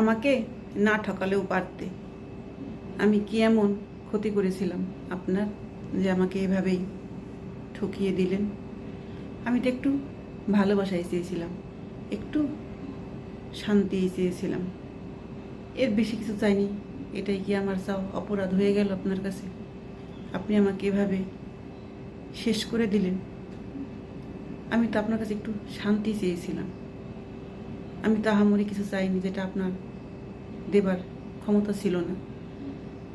আমাকে না ঠকালেও পারতে। আমি কি এমন ক্ষতি করেছিলাম? আপনার যে আমাকে এভাবেই ঠকিয়ে দিলেন। আমি তো একটু ভালোবাসাই চেয়েছিলাম, একটু শান্তি চেয়েছিলাম। এর বেশি কিছু চাইনি। এটাই কি আমার চাও অপরাধ হয়ে গেল আপনার কাছে? আপনি আমাকে এভাবে শেষ করে দিলেন। আমি তো আপনার কাছে একটু শান্তি চেয়েছিলাম। আমি তো আহামরি কিছু চাইনি যেটা আপনার দেবার ক্ষমতা ছিল না।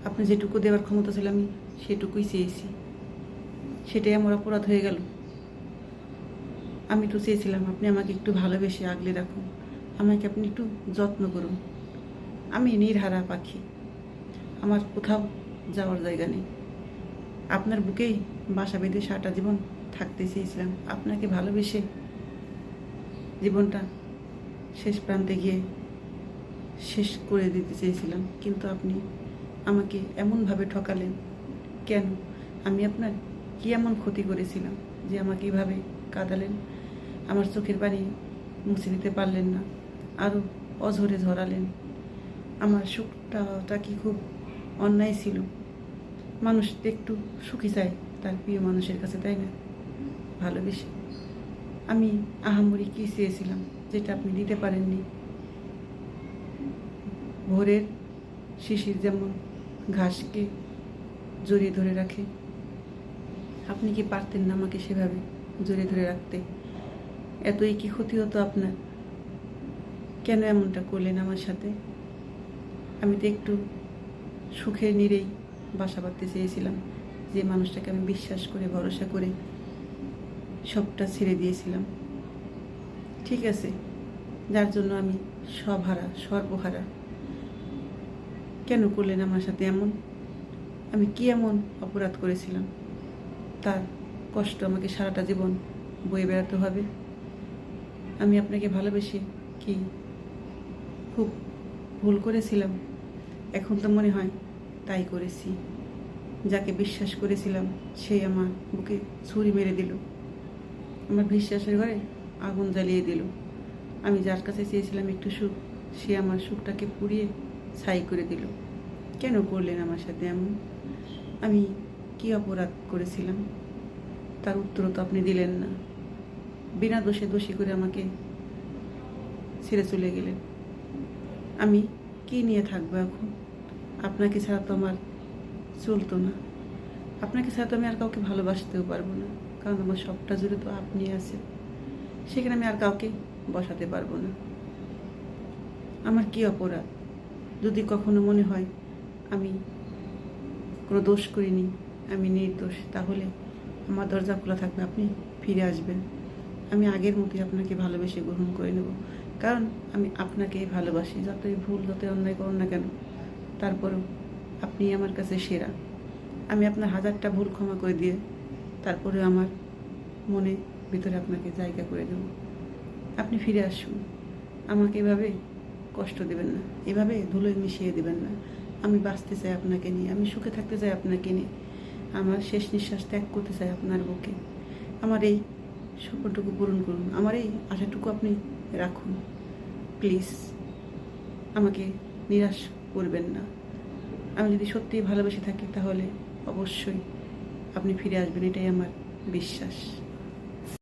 আপনি যেটুকু দেবার ক্ষমতা ছিল, আমি সেটুকুই চেয়েছি। সেটাই আমার অপরাধ হয়ে গেল। আমি তো চেয়েছিলাম, আপনি আমাকে একটু ভালোবেসে আগলে রাখুন। আমাকে আপনি একটু যত্ন করুন। আমি নির্হারা পাখি। আমার কোথাও যাওয়ার জায়গা নেই। আপনার বুকেই বাসা বেঁধে সারাটা জীবন থাকতে চেয়েছিলাম। আপনাকে ভালোবেসে জীবনটা শেষ প্রান্তে গিয়ে শেষ করে দিতে চেয়েছিলাম। কিন্তু আপনি আমাকে এমনভাবে ঠকালেন কেন? আমি আপনার কি এমন ক্ষতি করেছিলাম যে আমাকে এভাবে কাঁদালেন? আমার চোখের পানি মুছে দিতে পারলেন না আরও অঝরে ঝরালেন। আমার সুখটা কি খুব অন্যায় ছিল? মানুষ একটু সুখী চায় তার প্রিয় মানুষের কাছে, তাই না? ভালোবেসে। আমি আহামরি কী চেয়েছিলাম? যেটা আপনি দিতে পারেননি। ভোরের শিশির যেমন ঘাসকে জড়িয়ে ধরে রাখে। আপনি কি পারতেন না আমাকে সেভাবে জড়িয়ে ধরে রাখতে? এতই কি ক্ষতি হতো আপনার? কেন এমনটা করলেন আমার সাথে? আমি তো একটু সুখের নিরেই বাসা বাঁধতে চেয়েছিলাম যে মানুষটাকে আমি বিশ্বাস করে, ভরসা করে সবটা ছেড়ে দিয়েছিলাম। ঠিক আছে। যার জন্য আমি সব হারা সর্বহারা। কেন করলেন আমার সাথে এমন? আমি কি এমন অপরাধ করেছিলাম? তার কষ্ট আমাকে সারাটা জীবন বয়ে বেড়াতে হবে। আমি আপনাকে ভালোবেসে কি খুব ভুল করেছিলাম? এখন তো মনে হয় তাই করেছি। যাকে বিশ্বাস করেছিলাম, সে আমার বুকে ছুরি মেরে দিল। আমার বিশ্বাসের ঘরে আগুন জ্বালিয়ে দিল। আমি যার কাছে চেয়েছিলাম একটু সুখ, সে আমার সুখটাকে পুড়িয়ে ছাই করে দিল। কেন করলেন আমার সাথে এমন? আমি কি অপরাধ করেছিলাম? তার উত্তরও তো আপনি দিলেন না। বিনা দোষে দোষী করে আমাকে ছেড়ে চলে গেলেন। আমি কি নিয়ে থাকব এখন? আপনাকে ছাড়া তো আমার চলতো না। আপনাকে ছাড়া তো আমি আর কাউকে ভালোবাসতেও পারব না। কারণ আমার সবটা জুড়ে তো আপনি আছেন। সেখানে আমি আর কাউকে বসাতে পারব না। আমার কি অপরাধ? যদি কখনো মনে হয় আমি কোনো দোষ করিনি, আমি নির্দোষ, তাহলে আমার দরজা খোলা থাকবে, আপনি ফিরে আসবেন। আমি আগের মতোই আপনাকে ভালোবেসে গ্রহণ করে নেব। কারণ আমি আপনাকেই ভালোবাসি, যতই ভুল, যতই অন্যায় করুন না কেন, তারপরেও আপনি আমার কাছে সেরা। আমি আপনার হাজারটা ভুল ক্ষমা করে দিয়ে তারপরে আমার মনে ভিতরে আপনাকে জায়গা করে দেব। আপনি ফিরে আসুন। আমাকে এভাবে কষ্ট দেবেন না। এভাবে ধুলোয় মিশিয়ে দেবেন না। আমি বাঁচতে চাই আপনাকে নিয়ে। আমি সুখে থাকতে চাই আপনাকে নিয়ে। আমার শেষ নিঃশ্বাস ত্যাগ করতে চাই আপনার বুকে। আমার এই স্বপ্নটুকু পূরণ করুন। আমার এই আশাটুকু আপনি রাখুন। প্লিজ, আমাকে নিরাশ করবেন না। আমি যদি সত্যিই ভালোবেসে থাকি তাহলে অবশ্যই আপনি ফিরে আসবেন। এটাই আমার বিশ্বাস।